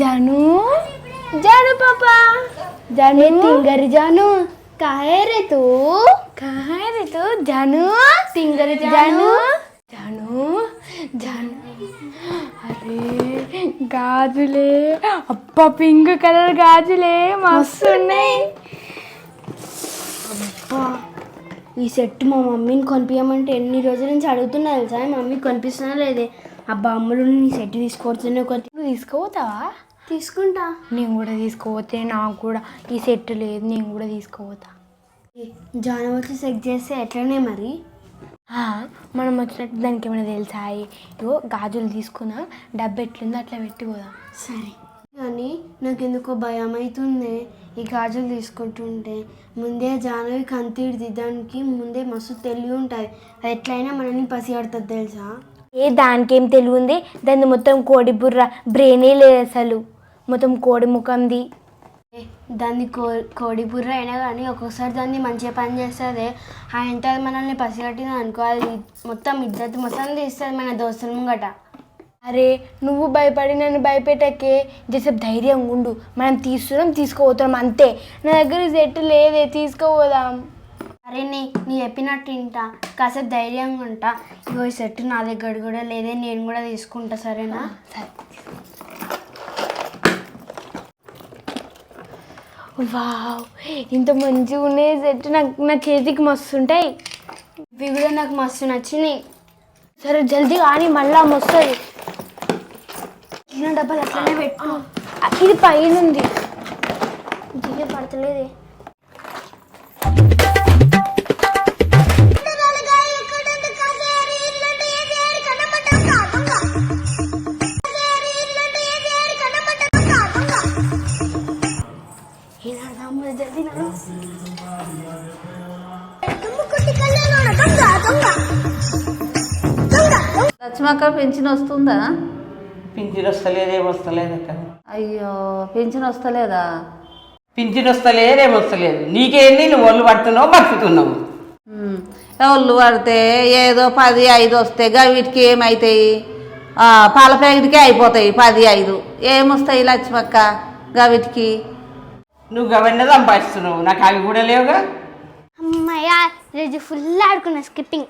जानू जानू पापा जानू तिंगर जानू कहाँ है रे तू कहाँ है रे तू जानू तिंगर जानू जानू जानू అరే గాజులే అబ్బా పింక్ కలర్ గాజులే మస్తు ఉన్నాయి అబ్బా ఈ సెట్ మా మమ్మీని కొనిపించమంటే ఎన్ని రోజుల నుంచి అడుగుతున్నా తెలుసా మా మమ్మీ కొనిపిస్తున్నా లేదే అబ్బా అమ్ములు నీ సెట్ తీసుకొచ్చునే కొద్ది నువ్వు తీసుకోపోతావా తీసుకుంటా. నేను కూడా తీసుకోపోతే నాకు కూడా ఈ సెట్ లేదు నేను కూడా తీసుకోపోతా. జాన వచ్చి సెట్ చేస్తే ఎట్లనే మరి? మనం వచ్చినట్టు దానికి ఏమైనా తెలుసా? ఇగో గాజులు తీసుకున్నా డబ్బు ఎట్లుందో అట్లా పెట్టుకోదాం? సరే. కానీ నాకు ఎందుకో భయం అవుతుంది ఈ గాజులు తీసుకుంటుంటే. ముందే జానవి కంతిడి దిద్దానికి ముందే మస్తు తెలివి ఉంటుంది అది ఎట్లయినా మనల్ని పసిగడుతుంది తెలుసా? ఏ దానికేం తెలివి ఉంది దాన్ని మొత్తం కోడి బుర్ర బ్రెయినే లేదు అసలు. మొత్తం కోడి ముఖంది. దాన్ని కో కోడి బుర్ర అయినా కానీ ఒక్కొక్కసారి దాన్ని మంచిగా పని చేస్తుంది. ఆయనతో అది మనల్ని పసిగట్టింది అనుకో అది మొత్తం ఇద్దరు మొత్తం తీస్తుంది మన దోస్తుల ముంగట. అరే నువ్వు భయపడి నన్ను భయపెట్టకే. జసేపు ధైర్యంగా ఉండు. మనం తీసుకున్నాం తీసుకోపోతున్నాం అంతే. నా దగ్గర సెట్ లేదే తీసుకోపోదాం అరే నీ నీ చెప్పినట్టు వింటా. కాసేపు ధైర్యంగా ఉంటా. ఇగో ఈ సెట్ నా దగ్గర కూడా లేదే నేను కూడా తీసుకుంటా సరేనా? సరే. వావ్ ఇంత మంచిగా ఉన్నాయి సెట్ నాకు నా చేతికి మస్తు ఉంటాయి. ఇవి కూడా నాకు మస్తు నచ్చినాయి. సరే జల్దీ కానీ మళ్ళా వస్తుంది చిన్న డబ్బాలు అట్లనే పెట్టు. ఇది పైన ఉంది దిగే పడతలేదే? పెన్షన్ వస్తుందా? పింఛన్ వస్తలేదు ఏం వస్తలేదు అక్క. అయ్యో పెన్షన్ వస్తలేదా? పింఛన్ వస్తలేదు ఏం వస్తలేదు నీకేంది నువ్వు ఒళ్ళు పడుతున్నావు బతుకుతున్నావు. ఉమ్, ఒళ్ళు పడితే ఏదో పది ఐదు వస్తాయి గా వీటికి ఏమవుతాయి ఆ, పాల ప్యాకెట్కే అయిపోతాయి పది ఐదు. ఏమొస్తాయి లక్ష్మక్క గా వీటికి? నువ్వు గవన్నీ సంపాదిస్తున్నావు. నాకు అవి కూడా లేవుగా. అమ్మయ్యా రోజు ఫుల్ ఆడుకున్నా స్కిప్పింగ్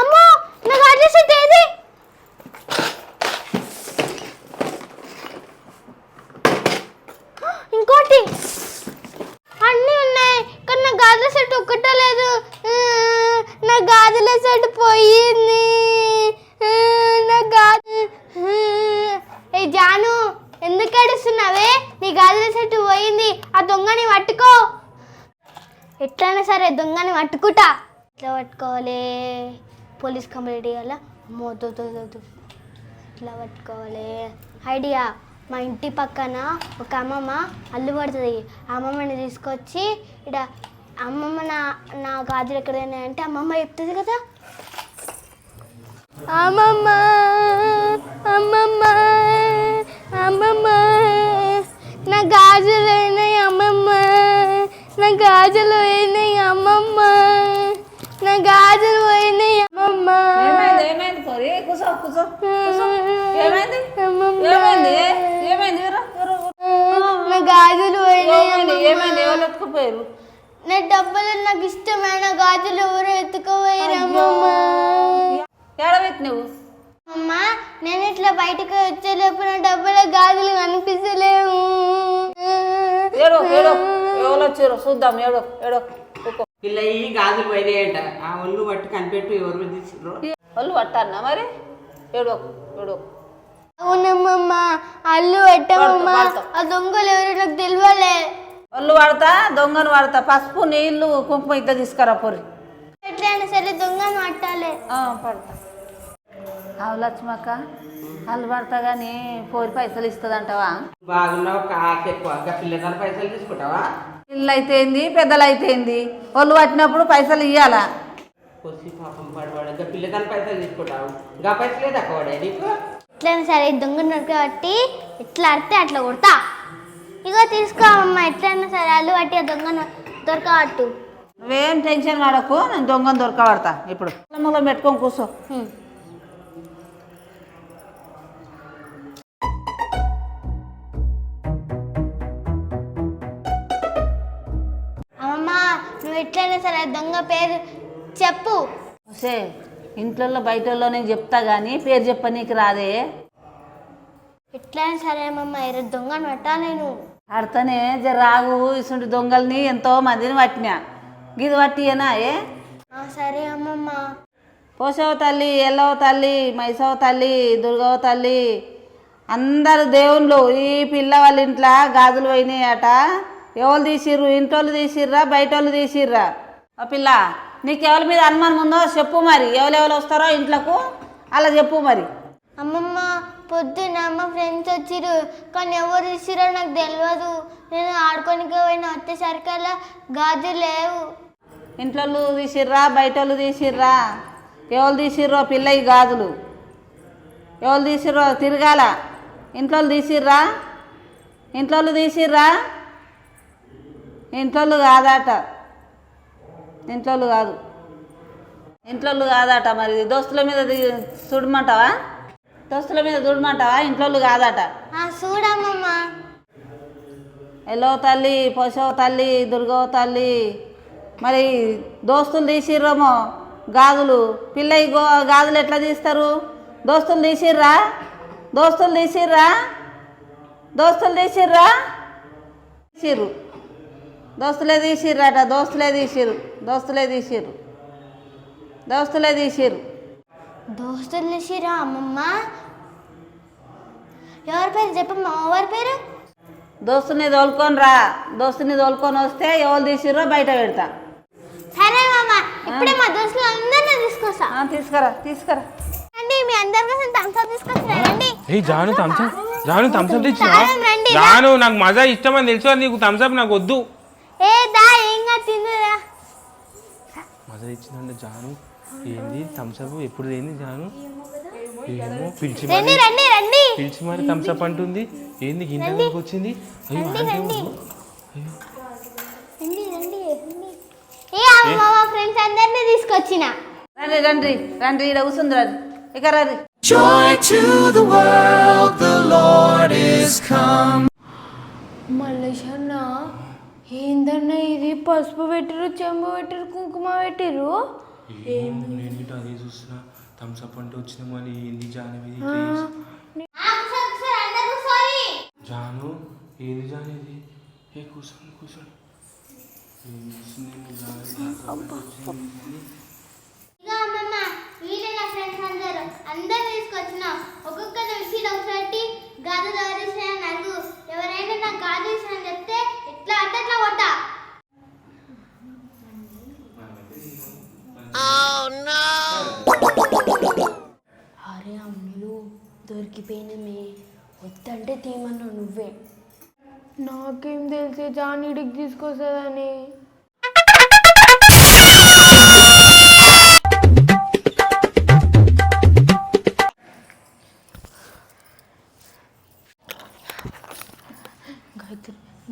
అమ్మో నాకు అడ్రస్ ఏది ఇంకోటి అన్నీ ఉన్నాయి కానీ నా గాజుల సెట్ ఒక్కటే లేదు ఆ, నా గాజుల సెట్ పోయింది ఆ, నా గాజు ఏ జాను ఎందుకు ఏడుస్తున్నావే నీ గాజుల సెట్ పోయింది ఆ దొంగని పట్టుకో ఎట్లయినా సరే దొంగని పట్టుకుంటా ఎట్లా పట్టుకోవాలి పోలీస్ కంప్లీట్ ఇవ్వాలా అమ్మో ఇట్లా పట్టుకోవాలి. ఐడియా మా ఇంటి పక్కన ఒక అమ్మమ్మ అల్లు పడుతుంది. ఆ అమ్మమ్మని తీసుకొచ్చి ఇక్కడ అమ్మమ్మ నా నా గాజులు ఎక్కడైనా అంటే అమ్మమ్మ చెప్తుంది కదా. అమ్మమ్మ అమ్మమ్మ అమ్మమ్మ నా గాజులు అయినాయి అమ్మమ్మ. నా గాజులు పోయినాయి అమ్మమ్మ. నా గాజులు పోయినాయి అమ్మమ్మ. ఏమైంది ఏమైంది పోరి కూసో కూసో ఏమైంది. ఏమైంది? ఏమైంది? నా గాజులు ఏమైంది. ఏమైంది? ఎవరు ఎత్తుకుపోయారు? నా డబ్బులు నాకు ఇష్టమైన గాజులు ఎవరు ఎత్తుకోపోయారు అమ్మమ్మ? ఏడబెట్టినవు అమ్మ నేను ఇట్లా బయటకు వచ్చేలోపు నా డబ్బుల గాజులు ఏడో ఏడో ఎవరు వచ్చారు చూద్దాం. ఏడో ఏడో. పిల్ల ఈ గాజులు పోయినాయంట. ఆ ఒళ్ళు పట్టు కనిపెట్టు ఎవరు వాళ్ళు పట్టానా మరి? ఏడో ఏడో. అవునమ్మమ్మ అల్లు పెట్టమమ్మ ఆ దొంగలు ఎవరు నాకు తెలియలే ఒళ్ళు పడతా దొంగను పడతా పసుపు నీళ్ళు కుంకుమ ఇట్లా తీసుకురా పొరి ఎట్లయినా సరే దొంగను పట్టాలి ఆ, పడతా అవు లక్ష్మక్క వాళ్ళు పడతా కానీ పోరి పైసలు ఇస్తుందంటావా? బాగున్నావు ఇంకా పిల్లగాని పైసలు తీసుకుంటావా? పిల్లలు అయితేంది పెద్దలు అయితేంది ఒళ్ళు పట్టినప్పుడు పైసలు ఇవ్వాలా కొద్ది పాపం పడవాడు. ఇంకా పిల్లగాని పైసలు తీసుకుంటావు. ఇంకా పైసలు లేదు అక్క వాడే నీకు? ఎట్లయినా సరే దొంగ కాబట్టి ఎట్లా అడితే అట్లా కొడతా. ఇగో తీసుకో అమ్మ ఎట్లయినా సరే అల్లు పట్టి ఆ దొంగను దొరకబట్టు నువ్వేం టెన్షన్ పడకు నేను దొంగను దొరకబడతా. ఇప్పుడు పెట్టుకొని కూర్చో. నువ్వు ఎట్లయినా సరే దొంగ పేరు చెప్పు. సే ఇంట్లో బయట నేను చెప్తా కానీ పేరు చెప్ప నీకు రాదే. ఎట్లయినా సరే అమ్మమ్మ ఈరోజు దొంగను పట్టా నేను. ఆడతానే జర రాగు ఇసుంటి దొంగల్ని ఎంతో మందిని పట్టినా. గిది పట్టియేనా ఏ? సరే అమ్మమ్మ. పోసవ తల్లి ఎల్లవ తల్లి మైసవ తల్లి దుర్గవ తల్లి అందరు దేవుళ్ళు ఈ పిల్ల వాళ్ళ ఇంట్లో గాజులు పోయినాయట. ఎవరు తీసిర్రు? ఇంటోళ్ళు తీసిర్రా? బయట వాళ్ళు తీసిర్రా? ఓ పిల్ల నీకు ఎవరి మీద అనుమానం ఉందో చెప్పు మరి. ఎవరెవరు వస్తారో ఇంట్లోకు? అలా చెప్పు మరి. అమ్మమ్మ పొద్దున్న అమ్మ ఫ్రెండ్స్ వచ్చిర్రు కానీ ఎవరు ఇచ్చిరో నాకు తెలియదు నేను ఆడుకోనికి పోయిన వచ్చేసరికల్లా గాజు లేవు. ఇంట్లో తీసిర్రా? బయట వాళ్ళు తీసిర్రా? ఎవరు తీసిర్రో పిల్ల ఈ గాజులు? ఎవరు తీసిర్రో తిరగాల? ఇంట్లో తీసిర్రా? ఇంట్లో తీసిర్రా? ఇంట్లో కాదట. ఇంట్లో కాదు. ఇంట్లో కాదట మరి. దోస్తుల మీద చూడమంటావా దోస్తుల మీద చూడమంటావా ఇంట్లో కాదట. ఆ చూడమ్మమ్మ. ఎల్లో తల్లి పశువ తల్లి దుర్గవ తల్లి. మరి దోస్తులు తీసిర్రేమో గాజులు. పిల్ల గాజులు ఎట్లా తీస్తారు? దోస్తులు తీసిర్రా? దోస్తులు తీసిర్రా? దోస్తులు తీసిర్రా? తీసిర్రు. దోస్తులే తీసిర్రట దోస్తులే తీసిర్రు దోస్తులే తీసిర్రు దోస్తులే తీసిర్రు. దోస్తులు ఇచ్చిరా అమ్మమ్మ? ఎవరి పేరు చెప్పమ్మా ఎవరి పేరు? దోస్తుని తోలుకొని రా దోస్తుని తోలుకొని వస్తే ఎవరు తీసిర్రో బయట పెడతా. సరే మామ ఇప్పుడే మా దోస్తులు అందరినీ తీసుకొస్తా. ఆ, తీసుకురా తీసుకురా. రండి మీ అందరి కోసం థమ్స్అప్ తీసుకొస్తా రండి. ఏ జాను థమ్స్అప్ జాను థమ్స్అప్ తెచ్చినా. జాను నాకు మజా ఇష్టం అని తెలుసు నీకు థమ్స్అప్ నాకు వద్దు. ఏ దా ఏంగా తిందురా మజా ఇచ్చిందంటే జాను. ఏంది థమ్స్అప్ ఎప్పుడు ఏంది జాను? ఏమో పిలిచి రండి రండి రండి. పిలిచి మరి థమ్స్అప్ అంటుంది. ఏంది దగ్గరకు వచ్చింది? అయ్యో. అయ్యో రండి. రండి ఏ అమ్మ మా ఫ్రెండ్స్ అందరినీ తీసుకొచ్చిన. రండి రండి రండి ఇక్కడ కూర్చుంది రండి. ఇక రండి. Joy to the world, the Lord is come. మల్లేషన్న ఏందన్న ఇది? పసుపు పెట్టిరు చెంబు పెట్టిరు కుంకుమ పెట్టిరు నేను అదే చూస్తున్నా? థమ్స్అప్ అంటే వచ్చిన మరి ఏంది జాను ఇది? జాను ఏది జాను ఇది? ఏ కూర్చోండి కూర్చోండి. వచ్చింది. నా అందరూ. అందరు తీసుకొచ్చిన. ఒక్కొక్కరు విషయం ఒకసారి. గాజు ఎవరైనా నాకు గాజు విషయం చెప్తే ఇట్లా అంటే అట్లా కొట్టా అరే అమ్ములు దొరికిపోయినమే వద్దంటే తీమన్నా నువ్వే. నాకేం తెలిసే జానీడికి తీసుకొస్తుందని.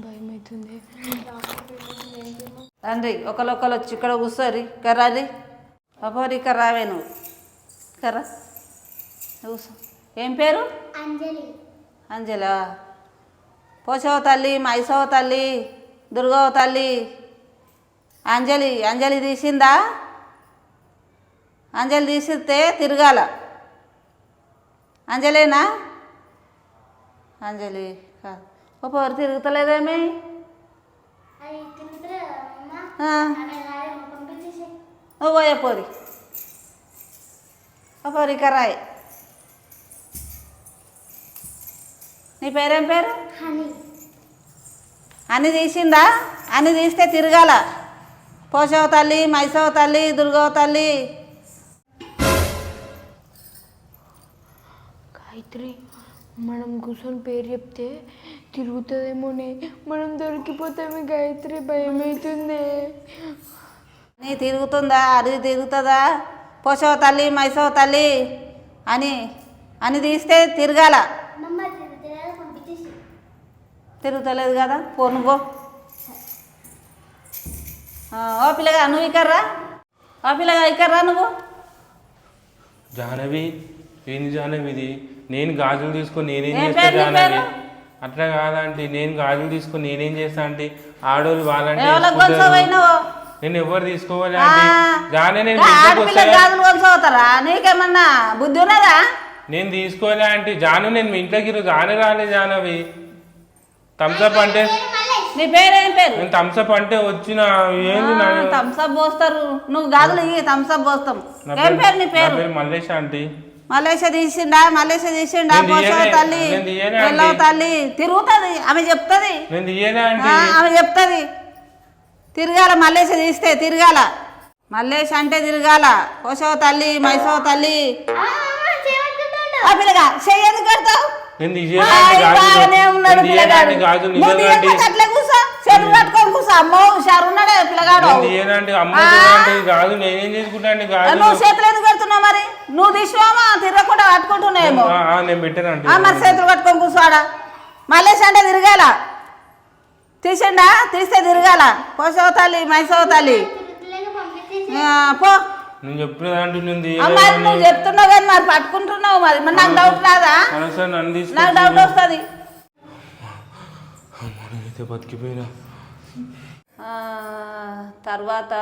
భయం అవుతుంది రండి ఒకరొకరు వచ్చి ఇక్కడ కూర్చోరి. కర్రారి అపోరి ఇక్కడ రావే నువ్వు. కర్రా. కూర్చో. ఏం పేరు? అంజలి. అంజల. పోషవ తల్లి మైసవ తల్లి దుర్గవ తల్లి. అంజలి అంజలి తీసిందా? అంజలి తీసిస్తే తిరగాల. అంజలేనా? అంజలి కాదు తిరుగుతలేదేమి నువ్వు పోయే పోరి. ఓ పోరి కరాయి నీ పేరేం పేరు? హనీ. అన్ని తీసిందా? అన్ని తీస్తే తిరగాల. పోషవ తల్లి మైసవ తల్లి దుర్గవ తల్లి. గాయత్రి మనం కూర్చొని పేరు చెప్తే తిరుగుతుందేమోనే. మనం దొరికిపోతామే గాయత్రి భయం అవుతుంది నీ తిరుగుతుందా? అది తిరుగుతుందా? పోషవ తల్లి మైసవ తల్లి అని అని తీస్తే తిరగాల. తిరుగుతలేదు కదా పో. నువ్వు ఓ పిల్లగా నువ్వు ఇక్కర్రా? ఓ పిల్లగా ఇక్కర్రా నువ్వు? జాహ్నవి ఏంది జాహ్నవి ఇది? నేను గాజులు తీసుకొని నేనేం ఏం చేస్తా పేరు నీ జాహ్నవి? అట్లా కాదంటే నేను గాజులు తీసుకొని నేనేం చేస్తా అంటే ఆడోళ్ళు వాళ్ళంటే నేను ఎవరు తీసుకోవాలి నీకేమన్నా బుద్ధి ఉన్నదా? నేను తీసుకోలే అంటే జాను నేను మీ ఇంట్లోకి ఈరోజు ఆనే రాలే జానవి థమ్సప్ అంటే? నీ పేరేం పేరు? నేను థమ్సప్ అంటే వచ్చిన ఏంది నా థమ్సప్ పోస్తారు. నువ్వు గాజులు ఇవి థమ్సప్ పోస్తాం. నా ఏం పేరు నీ నా పేరు? పేరు మల్లేష్ ఆంటీ. మలేషియా తీసిండా మలేషియా తీసిండా నేను తల్లి. నేను. తల్లి. తిరుగుతుంది ఆమె చెప్తుంది. నేను ఆంటీ. ఆ, ఆమె చెప్తుంది. తిరగాల మల్లేష తీస్తే తిరగాల. మల్లేష్ అంటే తిరగాల. పోషవ తల్లి మైసవ తల్లి. ఆ పిల్లగా చెయ్యదు కడతావు? నేను ఉన్నాడు నేను గాజులు నువ్వు చేతులు ఎందుకు కడుతున్నావు మరి? నువ్వు తీసినావా తిరగకుండా నేను ఆ, మరి చేతులు కట్టుకొని కూర్చోడా మల్లేష్ అంటే తిరగాల. తీసిండా? తీస్తే తిరగాల. పోసవ తల్లి మైసవ తల్లి. ఆ, పో. నేను చెప్పిన దాంట్లో ఆ, మరి నువ్వు చెప్తున్నావు కానీ మరి పట్టుకుంటున్నావు మరి. మరి నాకు డౌట్ రాదా? నన్ను నాకు డౌట్ వస్తుంది. నేనైతే బతికిపోయినా. తర్వాత?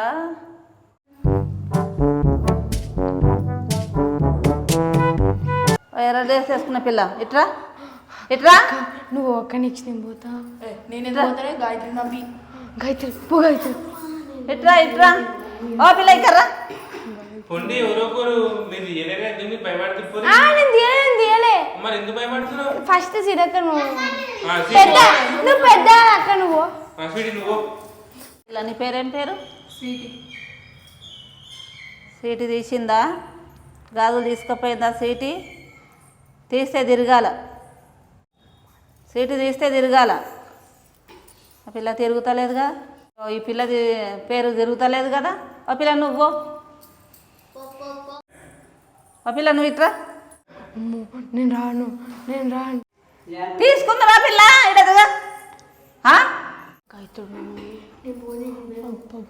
ఎర్ర డ్రెస్ వేసుకున్న పిల్ల. ఇట్రా? ఇట్రా? నువ్వు ఒక్క నెక్స్ట్ నేను పోతా. నేను పోతానే? గాయత్రి నవ్వి గాయత్రి పో గాయత్రి. ఇట్రా ఇట్రా. ఓ పిల్ల ఇక్కర్రా. పొండి ఎవరొకరు మీరు తీయలేరే ఎందుకు భయపడుతున్నారు ఆ, నేను తీయలే నేను తీయలే. మరి ఎందుకు భయపడుతున్నావు? ఫస్ట్ సిరక్క నువ్వు. ఆ, సీ, పెద్ద నువ్వు పెద్ద అక్క నువ్వు. ఆ, స్వీటీ నువ్వు పిల్ల నీ పేరేం పేరు? సీటు తీసిందా? గాజులు తీసుకుపోయిందా సీటి తీస్తే తిరగాల. సీటు తీస్తే తిరగాల. ఆ పిల్ల తిరుగుతలేదుగా? ఓ, ఈ పిల్ల తి- పేరు తిరుగుతలేదు కదా? ఆ పిల్ల నువ్వు పిల్ల నువ్వు ఇట్రా. నేను రాను నేను రాను. తీసుకుందా పిల్ల ఇడదుగా గాయత్రి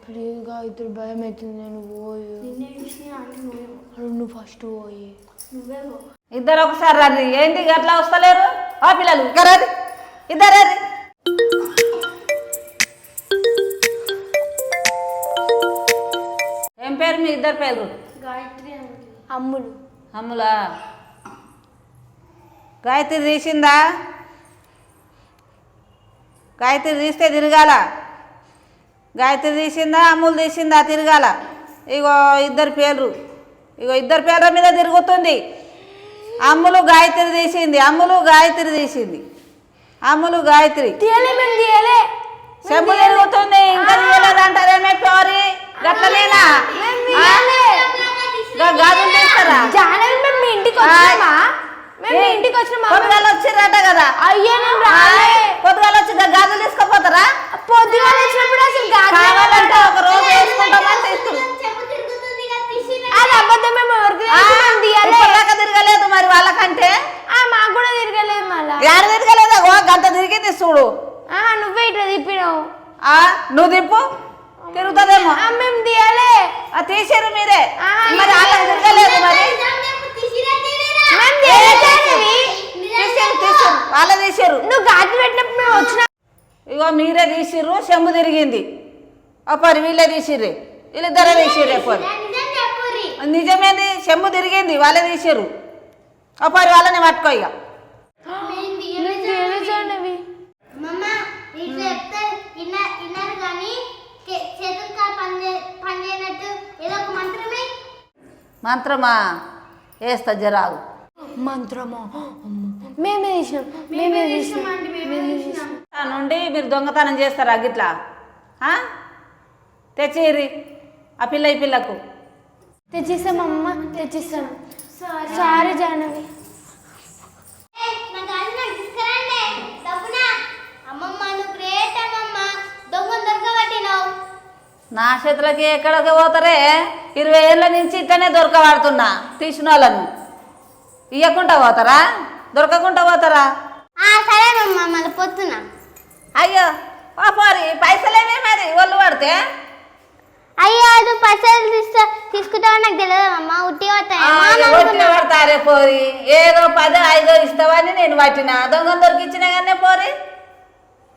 ప్లీజ్ గాయత్రి భయం అవుతుంది నేను పోయి. నువ్వు ఫస్ట్ పోయి. ఇద్దరు ఒకసారి రండి. ఏంటి అట్లా వస్తలేరు? ఆ పిల్లలు ఇద్దరు రండి. ఏం పేరు మీ ఇద్దరు పేరు అమ్ములు అమ్ములా. గాయత్రి తీసిందా? గాయత్రి తీస్తే తిరగాల. గాయత్రి తీసిందా అమ్ములు తీసిందా తిరగాల. ఇగో ఇద్దరు పేర్లు. ఇగో ఇద్దరు పేర్ల మీద తిరుగుతుంది. అమ్ములు గాయత్రి తీసింది అమ్ములు గాయత్రి తీసింది. అమ్ములు గాయత్రి. చెంబు తిరుగుతుంది ఇంకా తీయలేదంటారేమే పోరి. గట్లనేనా జానవి మేము మీ ఇంటికి వచ్చినామా మేము మీ ఇంటికి వచ్చినామా పొద్దుగాల వచ్చిర్రట కదా అయ్యో నేను రాలే పొద్దుగాల వచ్చి గాజులు తీసుకుపోతారా పొద్దుగా వచ్చినప్పుడు అసలు కావాలంటే ఒక రోజు వేసుకుంటామని అది అబద్ధం మేము ఎవరికి ఇప్పటిదాకా తిరగలేదు మరి వాళ్ళకంటే ఆ, మాకు కూడా తిరగలేదు మళ్ళా యాడ తిరగలేదు గంట చూడు ఆ, నువ్వే ఇట్లా తిప్పినావు ఆ నువ్వు తిప్పు తిరుగుతుందేమో. ఆ, మేము తీయలే. ఆ తీసారు మీరే. ఆ, మరి వాళ్ళకి తిరగలేదు మరి. తీసారు తీసారు వాళ్ళ తీసారు నువ్వు గాజు పెట్టినప్పుడు మేము వచ్చిన ఇగో మీరే తీసిర్రు చెంబు తిరిగింది. అప్పరి వీళ్ళే తీసిర్రే. వీళ్ళిద్దరే తీసిర్రు అప్పరి. నిజమేంది? చెంబు తిరిగింది. వాళ్ళే తీసిర్రు. అప్పరి వాళ్ళని పట్టుకో ఇక మమ్మ ఇట్లా చెప్తే ఇన్న ఇన్నారు కానీ కే- చేతులు కాలు పని చే- ఏదో ఒక మంత్రమే? మంత్రమా? వేస్తా జరాగు. మంత్రమా. మేమే తీసినాం మేమే ఆ నుండి మీరు దొంగతనం చేస్తారా గిట్లా? ఆ? తెచ్చిర్రి ఆ పిల్ల ఈ పిల్లకు. తెచ్చిస్తాం అమ్మ తెచ్చిస్తాం. సారీ. జానవి నా చేతులకి ఎక్కడికి పోతారే? ఇరవై ఏళ్ళ నుంచి ఇట్లనే దొరకబడుతున్నా తీసిన వాళ్ళను ఇవ్వకుండా పోతారా? దొరకకుండా పోతారా? ఆ సరే మమ్మ మళ్ళీ పొద్దున. అయ్యో పాపారి పైసలేమే మరి ఒళ్ళు పడితే? అయ్యో అది పైసలు తీస్తా తీసుకుంటావని నాకు తెలియదు అమ్మ ఉట్టి పడతారే పోరి? ఏదో పదో ఐదో ఇస్తావని నేను పట్టిన. దొంగ దొరికిచ్చిన కానీ పోరి?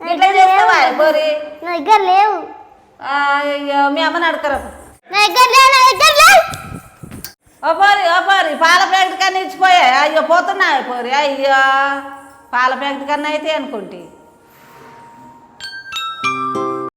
ఇట్లా చేస్తావా పోరి? నా దగ్గర లేవు. మీ అమ్మని లేవు ఓ పోరి ఓ పోరి పాల ప్యాకెట్ కన్నా ఇచ్చిపోయా. అయ్యో పోతున్నా పోరి అయ్యో. పాల ప్యాకెట్ కన్నా అయితే అనుకుంటే.